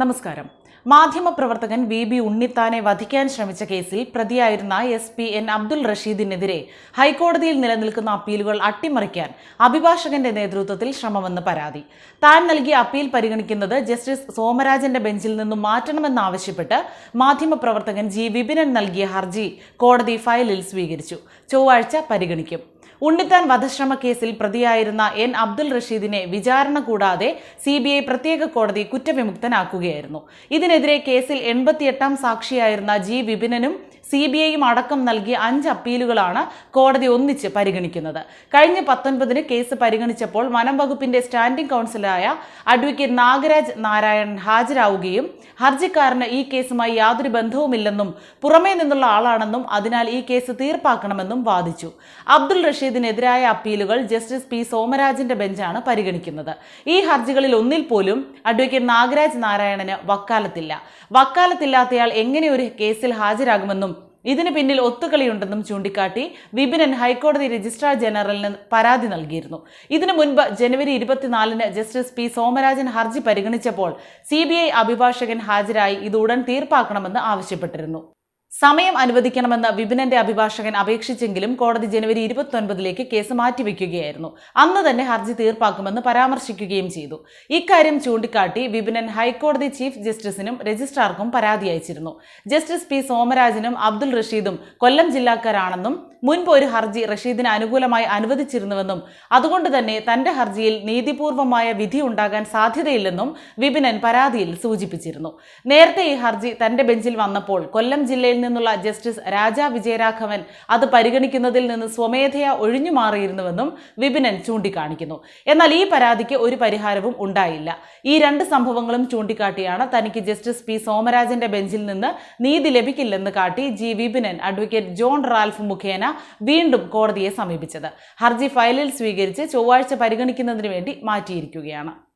നമസ്കാരം. മാധ്യമപ്രവർത്തകൻ V B ഉണ്ണിത്താനെ വധിക്കാൻ ശ്രമിച്ച കേസിൽ പ്രതിയായിരുന്ന എസ് പി എൻ അബ്ദുൾ റഷീദിനെതിരെ ഹൈക്കോടതിയിൽ നിലനിൽക്കുന്ന അപ്പീലുകൾ അട്ടിമറിക്കാൻ അഭിഭാഷകന്റെ നേതൃത്വത്തിൽ ശ്രമമെന്ന് പരാതി. താൻ നൽകിയ അപ്പീൽ പരിഗണിക്കുന്നത് ജസ്റ്റിസ് സോമരാജന്റെ ബെഞ്ചിൽ നിന്നും മാറ്റണമെന്നാവശ്യപ്പെട്ട് മാധ്യമപ്രവർത്തകൻ ജി വിപിനൻ നൽകിയ ഹർജി കോടതി ഫയലിൽ സ്വീകരിച്ചു. ചൊവ്വാഴ്ച പരിഗണിക്കും. ഉണ്ണിത്താൻ വധശ്രമ കേസിൽ പ്രതിയായിരുന്ന എൻ അബ്ദുൾ റഷീദിനെ വിചാരണ കൂടാതെ സി ബി ഐ പ്രത്യേക കോടതി കുറ്റവിമുക്തനാക്കുകയായിരുന്നു. ഇതിനെതിരെ കേസിൽ എൺപത്തിയെട്ടാം സാക്ഷിയായിരുന്ന ജി വിപിനനും സി ബി ഐയും അടക്കം നൽകിയ അഞ്ച് അപ്പീലുകളാണ് കോടതി ഒന്നിച്ച് പരിഗണിക്കുന്നത്. കഴിഞ്ഞ പത്തൊൻപതിന് കേസ് പരിഗണിച്ചപ്പോൾ വനം വകുപ്പിന്റെ സ്റ്റാൻഡിംഗ് കൗൺസിലായ അഡ്വക്കേറ്റ് നാഗരാജ് നാരായണൻ ഹാജരാവുകയും ഹർജിക്കാരന് ഈ കേസുമായി യാതൊരു ബന്ധവുമില്ലെന്നും പുറമേ നിന്നുള്ള ആളാണെന്നും അതിനാൽ ഈ കേസ് തീർപ്പാക്കണമെന്നും വാദിച്ചു. അബ്ദുൾ റഷീദിനെതിരായ അപ്പീലുകൾ ജസ്റ്റിസ് പി സോമരാജിന്റെ ബെഞ്ചാണ് പരിഗണിക്കുന്നത്. ഈ ഹർജികളിൽ ഒന്നിൽ പോലും അഡ്വക്കേറ്റ് നാഗരാജ് നാരായണന് വക്കാലത്തില്ല. വക്കാലത്തില്ലാത്തയാൾ എങ്ങനെ ഒരു കേസിൽ ഹാജരാകുമെന്നും ഇതിന് പിന്നിൽ ഒത്തുകളിയുണ്ടെന്നും ചൂണ്ടിക്കാട്ടി വിപിനൻ ഹൈക്കോടതി രജിസ്ട്രാർ ജനറലിന് പരാതി നൽകിയിരുന്നു. ഇതിനു മുൻപ് ജനുവരി ഇരുപത്തിനാലിന് ജസ്റ്റിസ് പി സോമരാജൻ ഹർജി പരിഗണിച്ചപ്പോൾ സി അഭിഭാഷകൻ ഹാജരായി ഇത് ഉടൻ തീർപ്പാക്കണമെന്ന് ആവശ്യപ്പെട്ടിരുന്നു. സമയം അനുവദിക്കണമെന്ന് വിപിനന്റെ അഭിഭാഷകൻ അപേക്ഷിച്ചെങ്കിലും കോടതി ജനുവരി ഇരുപത്തൊൻപതിലേക്ക് കേസ് മാറ്റിവെക്കുകയായിരുന്നു. അന്ന് തന്നെ ഹർജി തീർപ്പാക്കുമെന്ന് പരാമർശിക്കുകയും ചെയ്തു. ഇക്കാര്യം ചൂണ്ടിക്കാട്ടി വിപിനൻ ഹൈക്കോടതി ചീഫ് ജസ്റ്റിസിനും രജിസ്ട്രാർക്കും പരാതി അയച്ചിരുന്നു. ജസ്റ്റിസ് പി സോമരാജനും അബ്ദുൾ റഷീദും കൊല്ലം ജില്ലാക്കാരാണെന്നും മുൻപ് ഒരു ഹർജി റഷീദിന് അനുകൂലമായി അനുവദിച്ചിരുന്നുവെന്നും അതുകൊണ്ട് തന്നെ തന്റെ ഹർജിയിൽ നീതിപൂർവമായ വിധി ഉണ്ടാകാൻ സാധ്യതയില്ലെന്നും വിപിനൻ പരാതിയിൽ സൂചിപ്പിച്ചിരുന്നു. നേരത്തെ ഈ ഹർജി തന്റെ ബെഞ്ചിൽ വന്നപ്പോൾ കൊല്ലം ജില്ലയിൽ നിന്നുള്ള ജസ്റ്റിസ് രാജാ വിജയരാഘവൻ അത് പരിഗണിക്കുന്നതിൽ നിന്ന് സ്വമേധയാ ഒഴിഞ്ഞു മാറിയിരുന്നുവെന്നും വിപിനൻ ചൂണ്ടിക്കാണിക്കുന്നു. എന്നാൽ ഈ പരാതിക്ക് ഒരു പരിഹാരവും ഉണ്ടായില്ല. ഈ രണ്ട് സംഭവങ്ങളും ചൂണ്ടിക്കാട്ടിയാണ് തനിക്ക് ജസ്റ്റിസ് പി സോമരാജന്റെ ബെഞ്ചിൽ നിന്ന് നീതി ലഭിക്കില്ലെന്ന് കാട്ടി G Vipinan advocate John Ralph മുഖേന വീണ്ടും കോടതിയെ സമീപിച്ചത്. ഹർജി ഫയലിൽ സ്വീകരിച്ച് ചൊവ്വാഴ്ച പരിഗണിക്കുന്നതിന് വേണ്ടി മാറ്റിയിരിക്കുകയാണ്.